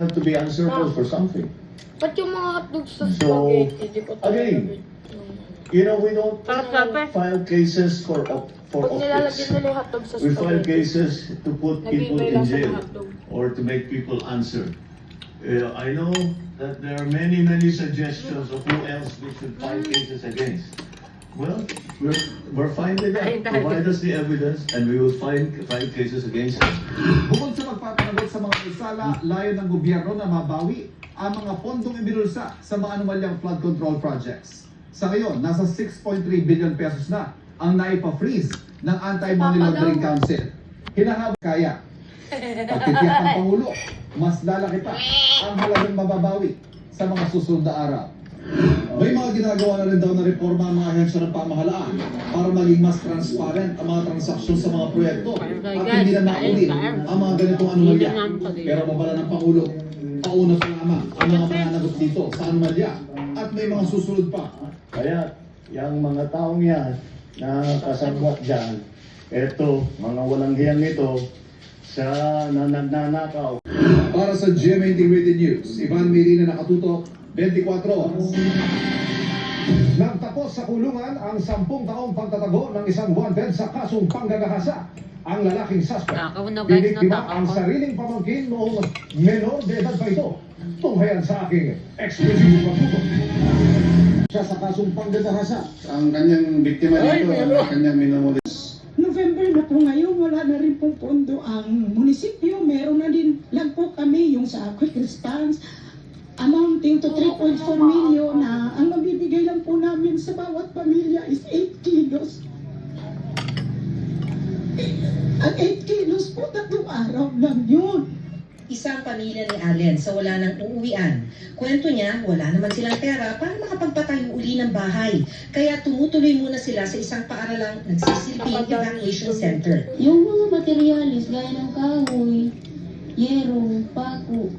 have to be answerable for something. Ba't yung mga hotdog sa So, spaghetti? Di ko again, You know, we don't file cases for op- for Pag nilalagyan optics. nila yung hotdog sa We file spaghetti. cases to put people in lang sa jail hotdog. or to make people answer. Uh, I know that there are many, many suggestions of who else we should file cases against. Well, we're, we're fine with that. Provide us the evidence and we will file, file cases against them. Bukod sa magpapanagot sa mga isala, layo ng gobyerno na mabawi ang mga pondong ibinulsa sa mga anomalyang flood control projects. Sa ngayon, nasa 6.3 billion pesos na ang naipa-freeze ng Anti-Money Laundering Council. Hinahabol kaya. Pagtitiyak ng Pangulo, mas lalaki pa ang halagang mababawi sa mga susunod na araw. May mga ginagawa na rin daw na reforma ang mga ahensya ng pamahalaan para maging mas transparent ang mga transaksyon sa mga proyekto. At hindi na maulit ang mga ganitong anomalya. Pero mabala ng Pangulo, pauna pa lamang ang mga mananagot dito sa anomalya at may mga susunod pa. Kaya, yung mga taong yan na kasabwat dyan, eto, mga walang hiyang ito, sa na nagnanakaw, Para sa GMA Integrated News, Ivan Mirina nakatutok, 24 oras. Nagtapos sa kulungan ang sampung taong pagtatago ng isang wanted sa kasong panggagahasa. Ang lalaking suspect, natakaw ang sariling pamangkin noong menor de edad pa ito. Tunghayan sa aking exclusive pagtutok. Siya sa kasong panggagahasa. Ang kanyang biktima dito, ang kanyang minumulis. November na po ngayon, wala na rin pong pondo ang munisipyo. Meron na din lang po kami yung sa quick response amounting to 3.4 million na ang mabibigay lang po namin sa bawat pamilya is 8 kilos. Ang 8 kilos po, tatlong araw lang yun. Isang pamilya ni Allen sa wala nang uuwian. Kwento niya, wala naman silang pera para makapagpatayo uli ng bahay. Kaya tumutuloy muna sila sa isang paaralang nagsisilbing evacuation center. Yung mga materialis gaya ng kahoy, yero, pako.